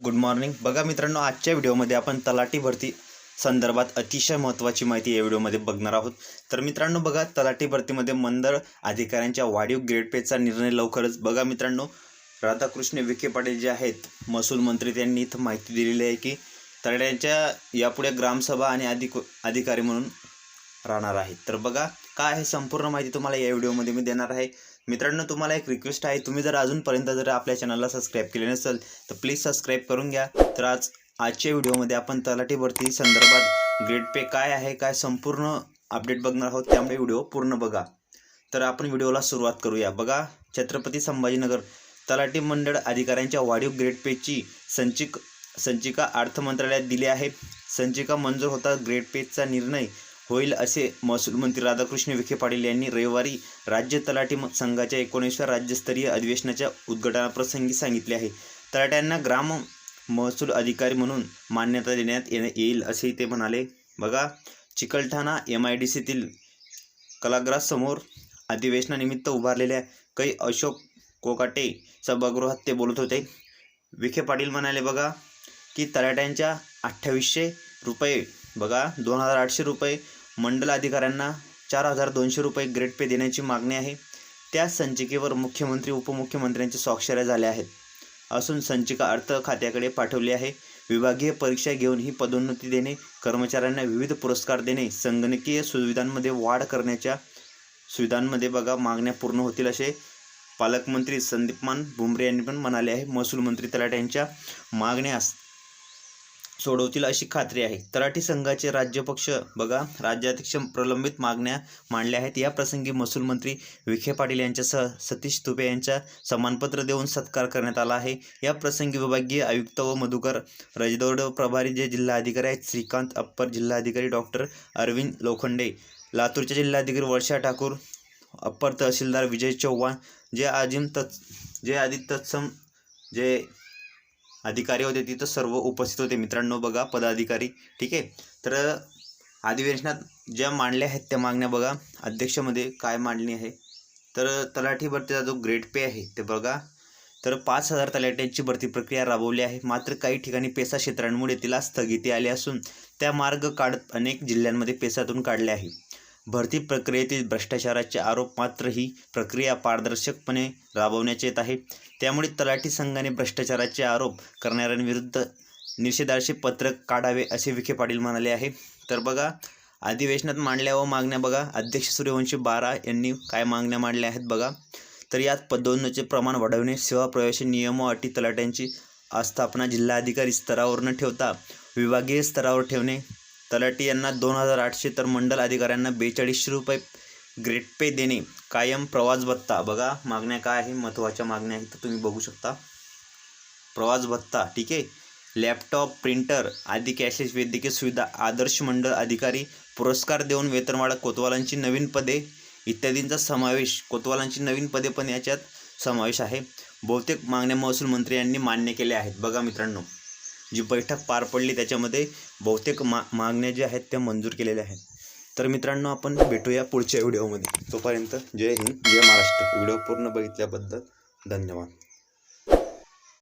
Good morning बघा मित्रांनो आजच्या व्हिडिओमध्ये आपण तलाठी भरती संदर्भात अतिशय महत्त्वाची माहिती या व्हिडिओमध्ये बघणार आहोत. तर मित्रांनो बघा तलाठी भरतीमध्ये मंडळ अधिकाऱ्यांच्या वाढीव ग्रेड पेचा निर्णय लवकरच. बघा मित्रांनो राधाकृष्ण विखे पाटील जे आहेत महसूल मंत्री त्यांनी इथं माहिती दिलेली आहे की तरड्यांच्या यापुढे ग्रामसभा आणि अधिक अधिकारी म्हणून राहणार आहेत. तर बघा काय आहे संपूर्ण माहिती तुम्हाला या व्हिडिओमध्ये मी देणार आहे. मित्रांनो तुम्हाला एक रिक्वेस्ट आहे. तुम्ही जर अजूनपर्यंत जर आपल्या चॅनलला सबस्क्राईब केले नसेल तर प्लीज सबस्क्राईब करून घ्या. तर आज आजच्या व्हिडिओमध्ये आपण तलाठी भरती संदर्भात ग्रेड पे काय आहे काय संपूर्ण अपडेट बघणार आहोत त्यामुळे व्हिडिओ पूर्ण बघा. तर आपण व्हिडिओला सुरुवात करूया. बघा छत्रपती संभाजीनगर तलाठी मंडळ अधिकाऱ्यांच्या वाढीव ग्रेड पेची संचिक संचिका अर्थ मंत्रालयात दिली आहे. संचिका मंजूर होता. ग्रेड पेचा निर्णय होईल असे महसूल मंत्री राधाकृष्ण विखे पाटील यांनी रविवारी राज्य तलाठी संघाच्या एकोणीसव्या राज्यस्तरीय अधिवेशनाच्या उद्घाटनाप्रसंगी सांगितले आहे. तलाट्यांना ग्राम महसूल अधिकारी म्हणून मान्यता देण्यात येणे येईल असेही ते म्हणाले. बघा चिकलठाणा एम आय डी सीतील कलाग्रासमोर अधिवेशनानिमित्त उभारलेल्या काही अशोक कोकाटे सभागृहात ते बोलत होते. विखे पाटील म्हणाले बघा की तलाट्यांच्या अठ्ठावीसशे रुपये बघा दोन हजार आठशे रुपये मंडल अधिकाऱ्यांना चार हजार दोनशे रुपये ग्रेड पे देण्याची मागणी आहे. त्या संचिकेवर मुख्यमंत्री उपमुख्यमंत्र्यांच्या स्वाक्षऱ्या झाल्या आहेत. असून संचिका अर्थ खात्याकडे पाठवली आहे. विभागीय परीक्षा घेऊन ही पदोन्नती देणे कर्मचाऱ्यांना विविध पुरस्कार देणे संगणकीय सुविधांमध्ये वाढ करण्याच्या सुविधांमध्ये बघा मागण्या पूर्ण होतील असे पालकमंत्री संदीपमान भुमरे यांनी पण म्हणाले आहे. महसूल मंत्री तलाट यांच्या मागण्यास सोडवतील अशी खात्री आहे. तराठी संघाचे राज्यपक्ष बघा राज्याध्यक्ष प्रलंबित मागण्या मांडल्या आहेत. या प्रसंगी महसूल मंत्री विखे पाटील यांच्यासह सतीश तुपे यांच्या सन्मानपत्र देऊन सत्कार करण्यात आला आहे. या प्रसंगी विभागीय आयुक्त व मधुकर रजदौड प्रभारी जे जिल्हाधिकारी आहेत श्रीकांत अप्पर जिल्हाधिकारी डॉक्टर अरविंद लोखंडे लातूरचे जिल्हाधिकारी वर्षा ठाकूर अप्पर तहसीलदार विजय चव्हाण जे आजिम तत् जे आधी तत्सम जे अधिकारी होते तिथं सर्व उपस्थित होते. मित्रांनो बघा पदाधिकारी ठीक आहे? तर अधिवेशनात ज्या मांडल्या आहेत त्या मागण्या बघा. अध्यक्षमध्ये काय मांडणी आहे? तर तलाठी भरतीचा जो ग्रेड पे आहे ते बघा. तर पाच हजार तलाट्यांची भरती प्रक्रिया राबवली आहे. मात्र काही ठिकाणी पेसा क्षेत्रांमुळे तिला स्थगिती आली असून त्या मार्ग काढत अनेक जिल्ह्यांमध्ये पेसातून काढले आहे. भरती प्रक्रियेतील भ्रष्टाचाराचे आरोप मात्र ही प्रक्रिया पारदर्शकपणे राबवण्यात येत आहे. त्यामुळे तलाठी संघाने भ्रष्टाचाराचे आरोप करणाऱ्यांविरुद्ध निषेधार्शे पत्रक काढावे असे विखे पाटील म्हणाले आहे. तर बघा अधिवेशनात मांडल्या व मागण्या बघा. अध्यक्ष सूर्यवंशी बारा यांनी काय मागण्या मांडल्या आहेत बघा. तर यात पदोन्नतीचे प्रमाण वाढवणे सेवा प्रवेश नियम व अटी तलाट्यांची आस्थापना जिल्हाधिकारी स्तरावर न ठेवता विभागीय स्तरावर ठेवणे तलाठी यांना दोन हजार आठशे तर मंडल अधिकाऱ्यांना बेचाळीसशे रुपये ग्रेड पे देणे कायम प्रवास भत्ता. बघा मागण्या काय आहे महत्त्वाच्या मागण्या आहेत तर तुम्ही बघू शकता. प्रवास भत्ता ठीक आहे? लॅपटॉप प्रिंटर आदी कॅशलेस वैद्यकीय सुविधा आदर्श मंडळ अधिकारी पुरस्कार देऊन वेतनवाडा कोतवालांची नवीन पदे इत्यादींचा समावेश. कोतवालांची नवीन पदे पण याच्यात समावेश आहे. बहुतेक मागण्या महसूल मंत्री यांनी मान्य केल्या आहेत. बघा मित्रांनो. जी बैठक पार पडली त्याच्यामध्ये बहुतेक मा मागण्या ज्या आहेत त्या मंजूर केलेल्या आहेत. तर मित्रांनो आपण भेटूया पुढच्या व्हिडिओमध्ये. तोपर्यंत जय हिंद जय महाराष्ट्र. व्हिडिओ पूर्ण बघितल्याबद्दल धन्यवाद.